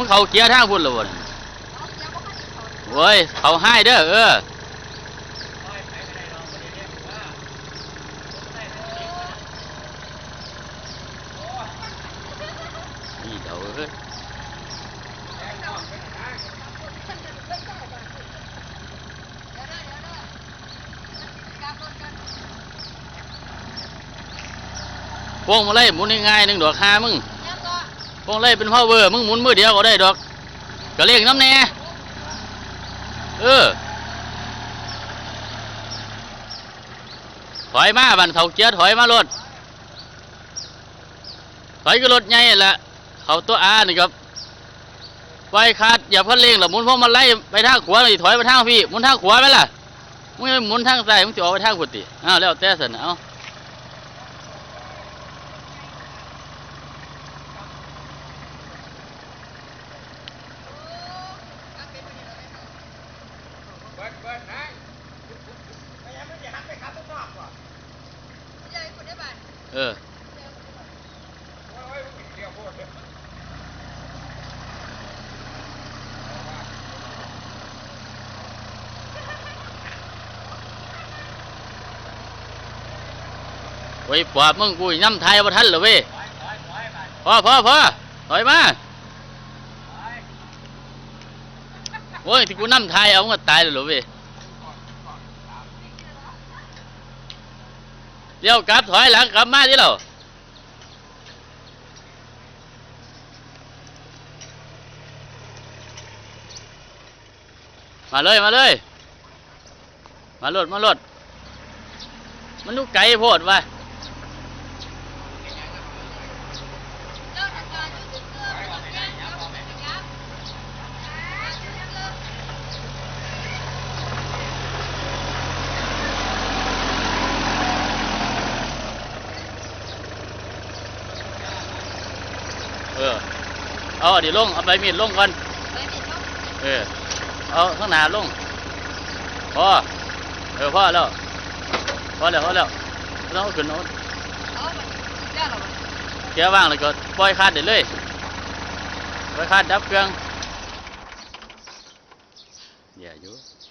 มึงเขาเกียร์ทางพุ่นละบน่ะโอ้ยเขาให้เด้อเออนี่เดี๋ยวเอ้ยพวงมาไล่หมุนง่ายๆหนึ่งดอกห้ามึง พวงไล่เป็นพ่อเวอร์มึงหมุนมือเดียวก็ได้ดอกก็เรียกน้ำแน่เออถอยมาบันเขาเกียร์ถอยมารถถอยก็รถใหญ่แหละเขาตัวอานี่ครับไว้ขาดอย่าเพิ่นเร่งหรอกหมุนพวงมาไล่ไปทางขวาเลยถอยไปทางพี่หมุนทางขวาไหมล่ะมึงจะหมุนทางซ้ายมึงจะออกไปทางพุติอ้าวแล้วแต่สันเอา เบิดเบิดนะไม่งั้นมันจะหันไปขับข้างนอกก่อนเออโอ้ยเดียวโพดเลยโอ้ยปอบมึงกูย่ำไทยบ่ทันเหรอเว้ยถอยถอยถอพอพอพอถอยมา ถอย โอ้ยที่กูน้ำไทยเอามึงก็ตายเลยหรอเว้ยเลี้ยวกลับถอยหลังกลับมาที่เรามาเลยมาเลย มารถมารถมันดูไกลโพดว่ะ เออ เอาเดี๋ยวลง เอาใบมีดลงก่อน เออ เอาข้างหน้าลง พอ เออพอแล้ว พอแล้วพอแล้วไม่ต้องเอาขึ้นโน้นเกียร์ว่างแล้วก็ปล่อยคาดได้เลย ปล่อยคาดดับเครื่องอย่าอยู่